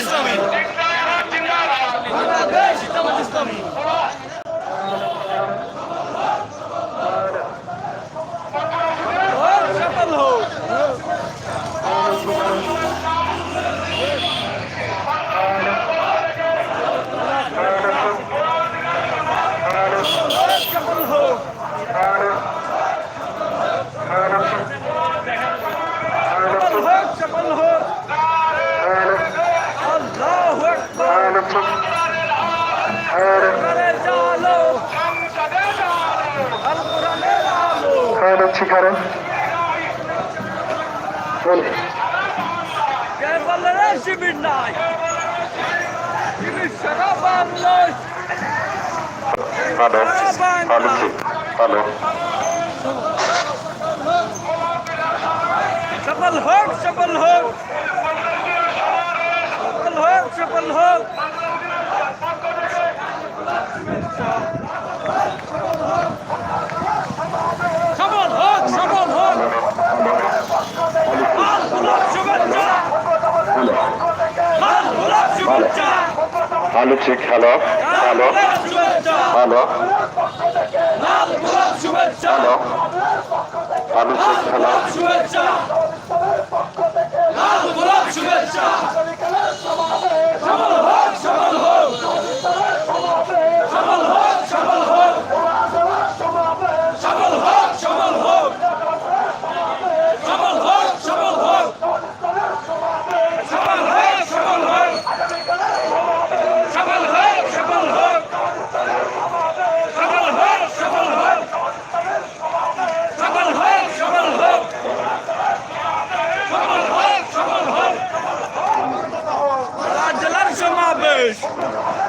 ইসলামী হচ্ছে কারণ ভালো ভালো ভালো সফল হোক সফল হোক সফল হোক সফল হোক সফল হোক সফল হোক। লাল গোলাপ শুভেচ্ছা। লাল গোলাপ শুভেচ্ছা। হ্যালো হ্যালো হ্যালো হ্যালো লাল গোলাপ শুভেচ্ছা। হ্যালো হ্যালো ঠিক হ্যালো শুভেচ্ছা। Barış.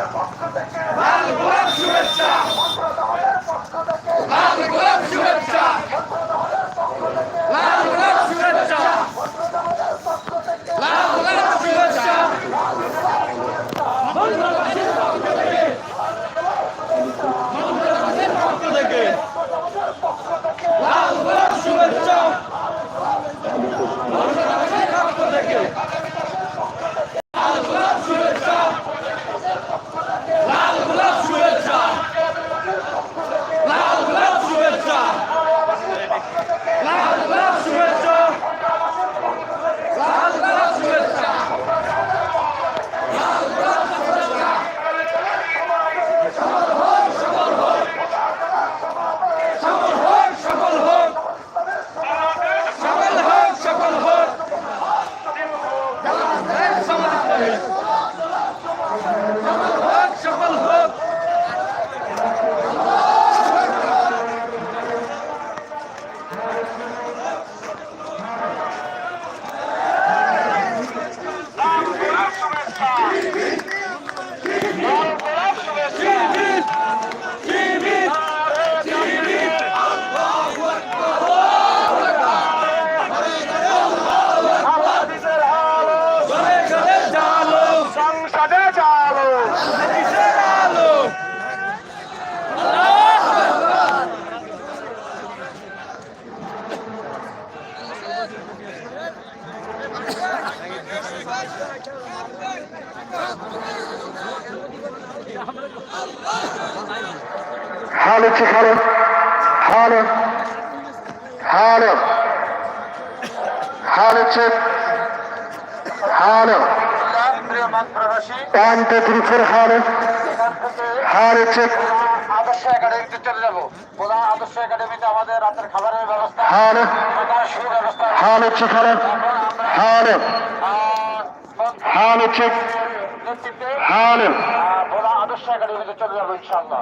খালেদকে খালেদ খালেদ খালেদ খালেদ শেখ খালেদ প্রান্ত ত্রিপুর খালেদ খালেদ শেখ আদর্শ একাডেমিতে চলে যাব প্রধান আদর্শ একাডেমিতে আমাদের রাতের খাবারের ব্যবস্থা খালেদ খালেদ শেখ খালেদ খালেদ খালেদ শেখ খালেদ প্রধান আদর্শ একাডেমিতে চলে যাব, ইনশাআল্লাহ।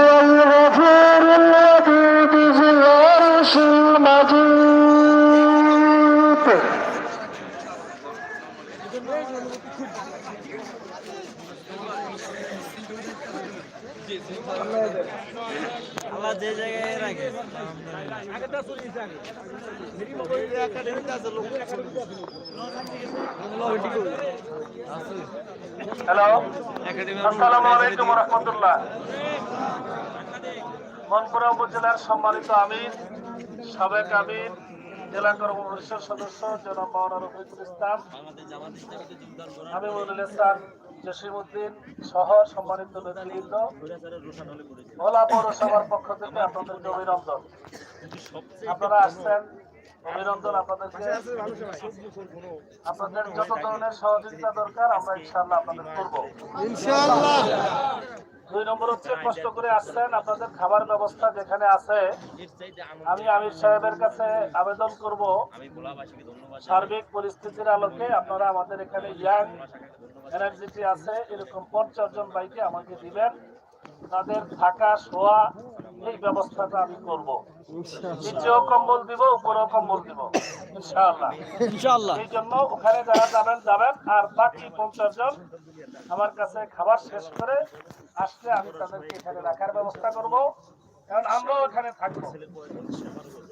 মালা যে জায়গায় রাখে। হ্যালো আসসালামু আলাইকুম রহমতুল্লাহ মনপুরা উপজেলার সম্মানিত আমির সাবেক আমির জেলা কর্ম পরিষদ সদস্য জনাব মাওলানা রফিকুল ইসলাম। আমি মনুল ইসলাম জসিমউদ্দিন সহ সম্মানিত নেতৃবৃন্দ ভোলা পৌরসভার পক্ষ থেকে আপনাদেরকে অভিনন্দন। আপনারা আসছেন, অভিনন্দন আপনাদেরকে। আপনাদের যত ধরনের সহযোগিতা দরকার, আমরা ইনশাল্লাহ আপনাদের করব। দুই নম্বর হচ্ছে কষ্ট করে আসছেন আপনাদের খাবার ব্যবস্থা যেখানে আছে আমি আমির সাহেবের কাছে আবেদন করব। সার্বিক পরিস্থিতির আলোকে আপনারা আমাদের এখানে ইয়াং এনার্জিটি আছে এরকম পঞ্চাশ জন বাইকে আমাকে দিবেন। তাদের থাকা শোয়া এই ব্যবস্থাটা আমি করব। নিচেও কম্বল দিব উপরেও কম্বল দিব ইনশাআল্লাহ। ইনশাআল্লাহ। এই জন্য ওখানে যারা যাবেন যাবেন। আর বাকি পঞ্চাশ জন আমার কাছে খাবার শেষ করে আসলে আমি তাদেরকে এখানে রাখার ব্যবস্থা করব, কারণ আমরাও এখানে থাকব।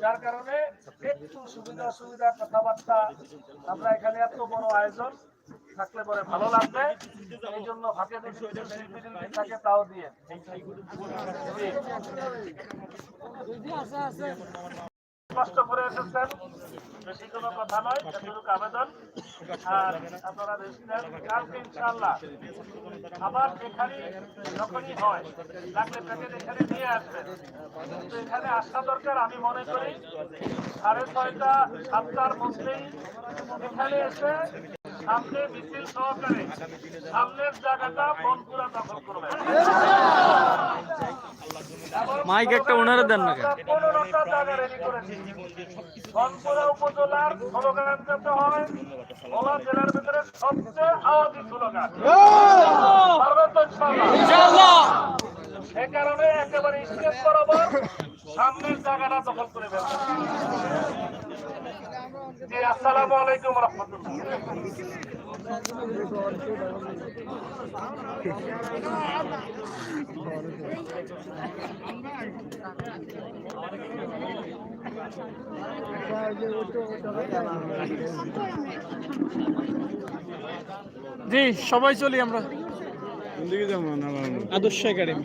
যার কারণে একটু সুবিধা অসুবিধা কথাবার্তা, আমরা এখানে এত বড় আয়োজন, থাকলে পরে ভালো লাগবে। এই জন্য টিল্পী থাকে, তাও দিয়ে। কষ্ট করে এসেছেন। বেশি কোনো কথা নয়, এতটুকু আবেদন। আর আপনারা নেন কালকে ইনশাআল্লাহ আবার এখানে যখনই হয় লাগলে প্যাকেট এখানে নিয়ে আসবেন। তো এখানে আসা দরকার, আমি মনে করি সাড়ে ছয়টা, সাতটার মধ্যেই এখানে এসে সামনে মিছিল সহকারে সামনের জায়গাটা বনপুরা দখল করবেন। মাইক একটা ওনারে দেন না কেন? উপজেলার হয় জেলার ভিতরে সবচেয়ে আওয়াজী স্লোগান ইনশাআল্লাহ? সে কারণে একেবারে স্টেজ বরাবর সামনের জায়গাটা দখল করে ফেলবেন জি আসসালামু আলাইকুম রহমতুল্লাহ জি সবাই চলি আমরা। আদর্শ একাডেমি।